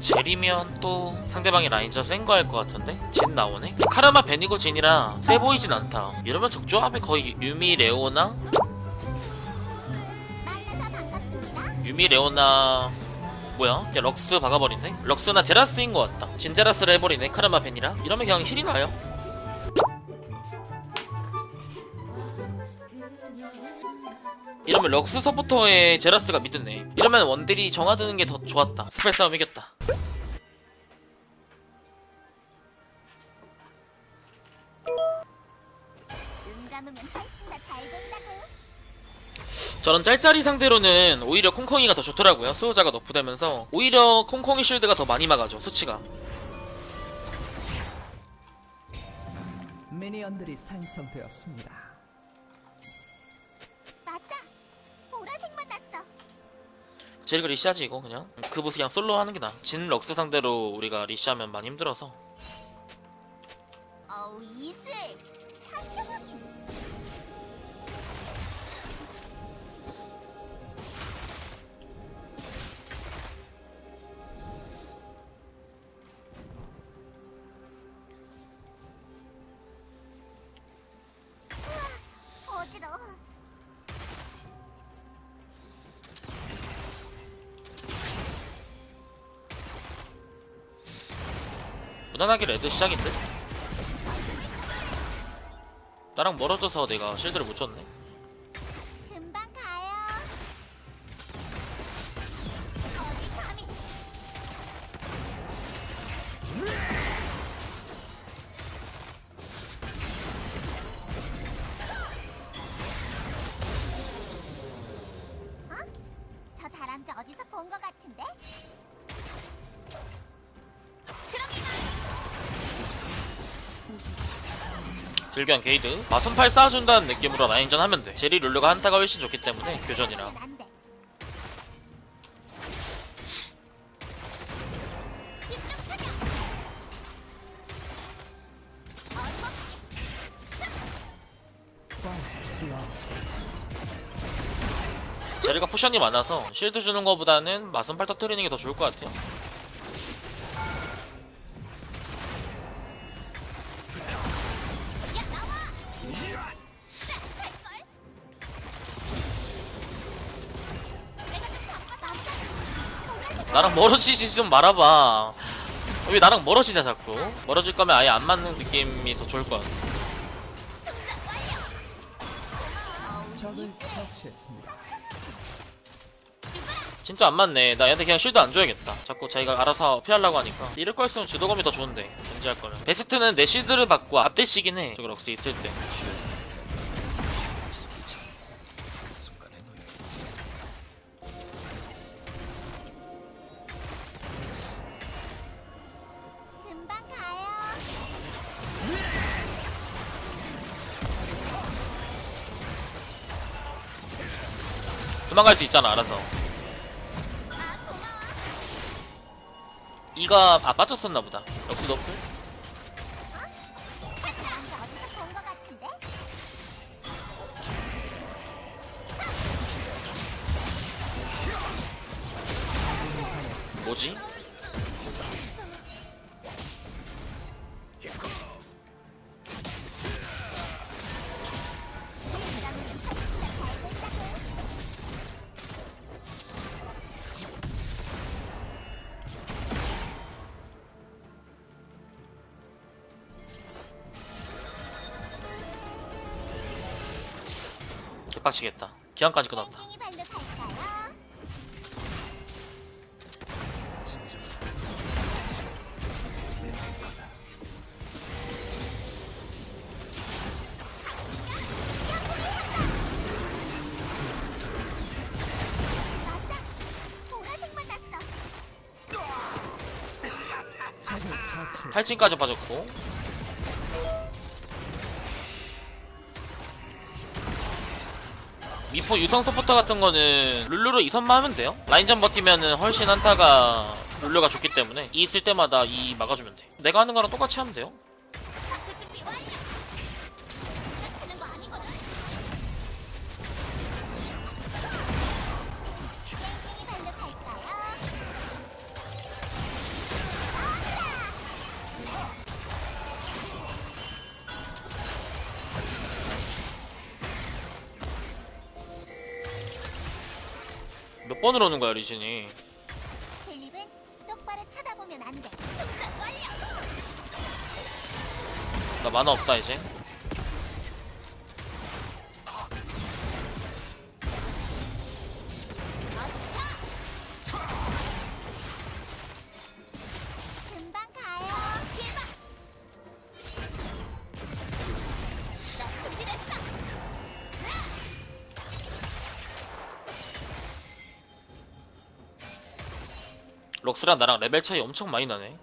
젤이면 또 상대방이 라인전 센 거 할 것 같은데? 진 나오네? 카르마 베니고 진이라 세 보이진 않다 이러면 적조합이 거의 유미 레오나? 유미 레오나 뭐야? 야 럭스 박아버리네? 럭스나 제라스인 것 같다 진제라스를 해버리네 카르마 벤이라 이러면 그냥 힐이 나요 이러면 럭스 서포터에 제라스가 믿었네. 이러면 원딜이 정화드는 게 더 좋았다. 스펠 싸움 이겼다. 저런 짤짤이 상대로는 오히려 콩콩이가 더 좋더라고요. 수호자가 너프되면서. 오히려 콩콩이 쉴드가 더 많이 막아줘 수치가. 미니언들이 생성되었습니다. 제리가 리시하지 이거 그냥. 그 보스 그냥 솔로 하는 게 나아. 진 럭스 상대로 우리가 리시하면 많이 힘들어서 무난하게 레드 시작인데? 나랑 멀어져서 내가 실드를 못 쳤네 금방 가요. 어디 감히. 어? 저 다람쥐 어디서 본 것 같은데? 들견 게이드. 마순팔 쌓아준다는 느낌으로 라인전 하면 돼. 제리 룰루가 한타가 훨씬 좋기 때문에 교전이라. 제리가 포션이 많아서 실드 주는 거보다는 마순팔 터트리는 게 더 좋을 것 같아요 나랑 멀어지지 좀 말아봐. 왜 나랑 멀어지냐 자꾸? 멀어질 거면 아예 안 맞는 느낌이 더 좋을 것 같아. 진짜 안 맞네. 나 얘한테 그냥 쉴드 안 줘야겠다. 자꾸 자기가 알아서 피하려고 하니까. 이럴 거였으면 주도검이 더 좋은데 견제할 거는 베스트는 내 실드를 받고 앞대시긴 해. 저기 럭스 있을 때 도망갈 수 있잖아 알아서. 이가 아 빠졌었나 보다. 럭스 너플 빡치겠다. 기한까지 처치. 탈진까지 빠졌고 미포 유성 서포터 같은 거는 룰루로 2선만 하면 돼요 라인전 버티면은 훨씬 한타가 룰루가 좋기 때문에 이 있을 때마다 이 막아주면 돼 내가 하는 거랑 똑같이 하면 돼요? 몇 번을 오는 거야 리신이 필립은 똑바로 쳐다보면 안 돼. 숙제 완료. 나 만화 없다 이제 럭스랑 나랑 레벨 차이 엄청 많이 나네.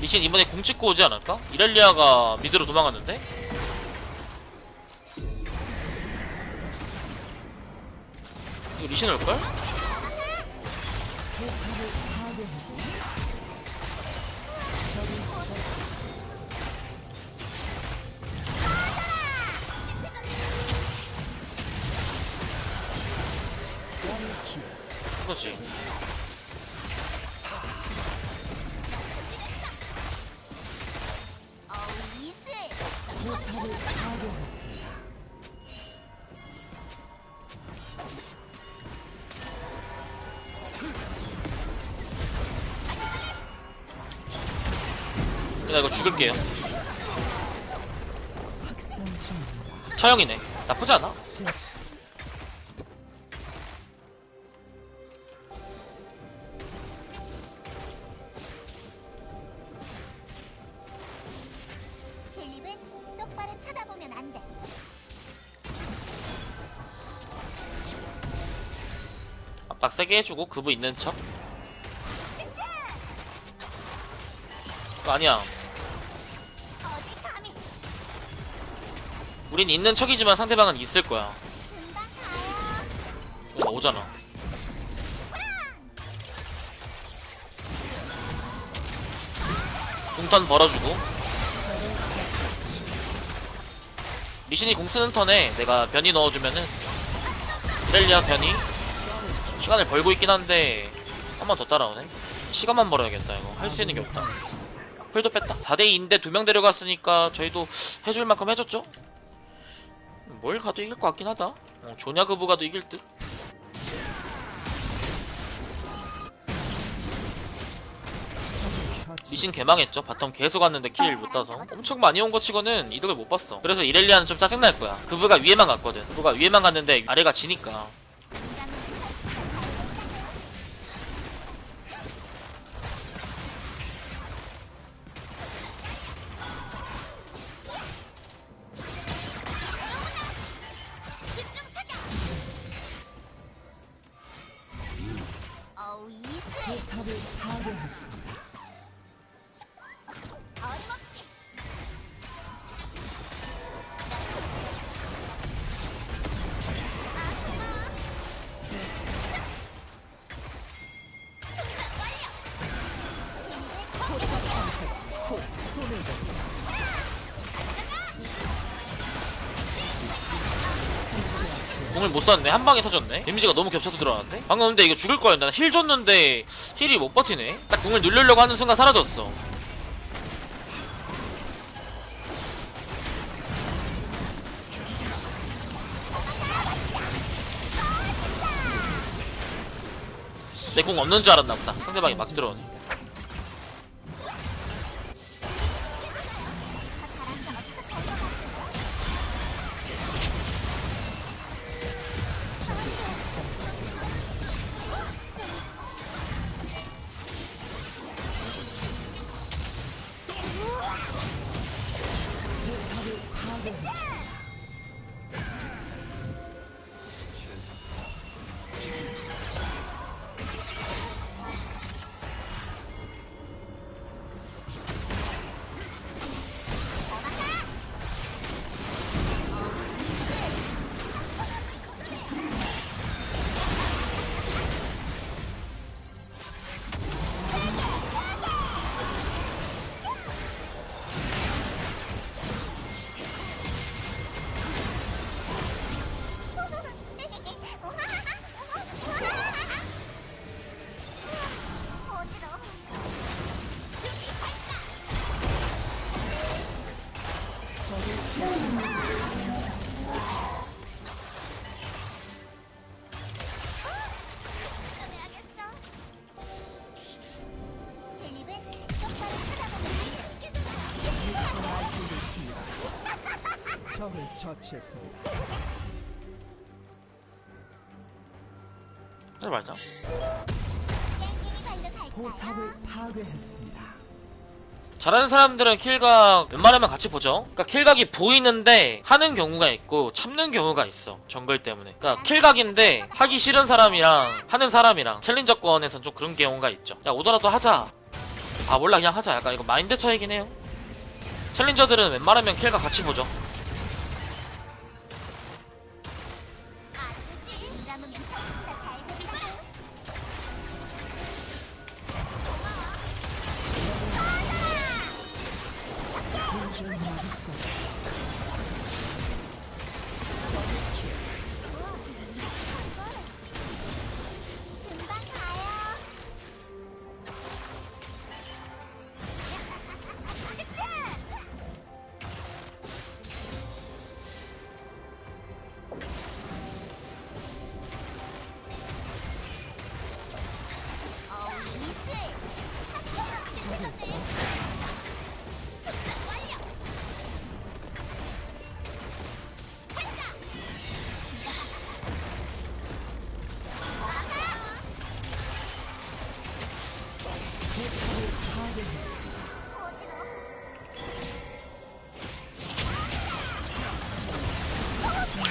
리신 이번에 궁 찍고 오지 않을까? 이렐리아가 미드로 도망갔는데? 리신 올걸? 파괴했습니다. 나 이거 죽을게요. 처형이네 나쁘지 않아 세게 해주고 그부 있는 척 아니야. 우린 있는 척이지만 상대방은 있을 거야 가요. 이거 오잖아 궁턴 벌어주고 리신이 공 쓰는 턴에 내가 변이 넣어주면은 이렐리아 변이 시간을 벌고 있긴 한데 한 번 더 따라오네? 시간만 벌어야겠다 이거. 할 수 있는 게 없다. 풀도 뺐다. 4대2인데 두 명 데려갔으니까 저희도 해줄 만큼 해줬죠? 뭘 가도 이길 것 같긴 하다. 어, 조냐 그부 가도 이길 듯. 리신 개망했죠? 바텀 계속 왔는데 킬 못 따서. 엄청 많이 온 거 치고는 이득을 못 봤어. 그래서 이렐리아는 좀 짜증날 거야. 그부가 위에만 갔거든. 그부가 위에만 갔는데 아래가 지니까 공을 못 썼네. 한 방에 터졌네. 데미지가 너무 겹쳐서 들어왔는데? 방금 근데 이거 죽을 거였나 힐 줬는데 힐이 못 버티네. 딱 공을 누르려고 하는 순간 사라졌어. 내공 없는 줄 알았나 보다. 상대방이 막 들어오네 적을 처치했습니다. 잘 말자 깽깽이 발로 갈까요? 포탑을 파괴했습니다. 잘하는 사람들은 킬각 웬만하면 같이 보죠. 그러니까 킬각이 보이는데 하는 경우가 있고 참는 경우가 있어. 정글 때문에. 그러니까 킬각인데 하기 싫은 사람이랑 하는 사람이랑 챌린저권에선 좀 그런 경우가 있죠. 야 오더라도 하자. 아 몰라 그냥 하자. 약간 이거 마인드 차이긴 해요. 챌린저들은 웬만하면 킬각 같이 보죠.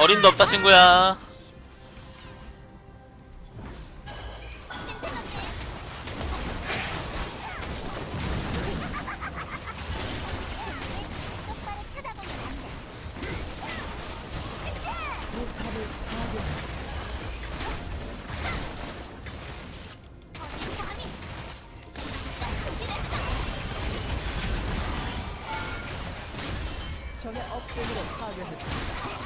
어림도 없다 친구야. 적의 업적으로 파괴했습니다.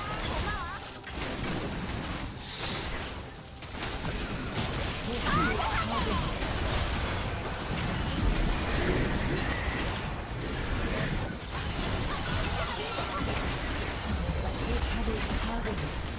파괴했습니다. 파괴했습니다.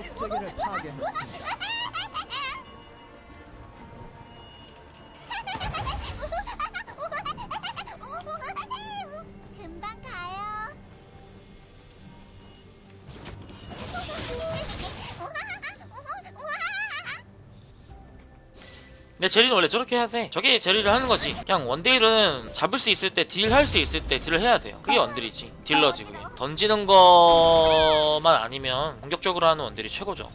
업체계를 파괴했습니다. 근데 제리는 원래 저렇게 해야 돼. 저게 제리를 하는 거지. 그냥 원딜은 잡을 수 있을 때, 딜할 수 있을 때 딜을 해야 돼요. 그게 원딜이지. 딜러지, 그게. 던지는 것만 아니면 공격적으로 하는 원딜이 최고죠.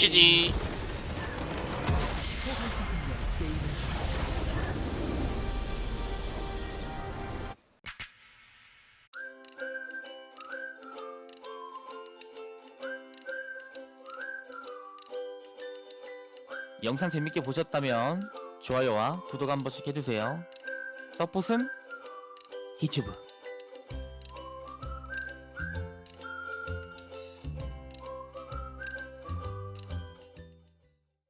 GG. 영상 재밌게 보셨다면 좋아요와 구독 한 번씩 해주세요. 서폿은 유튜브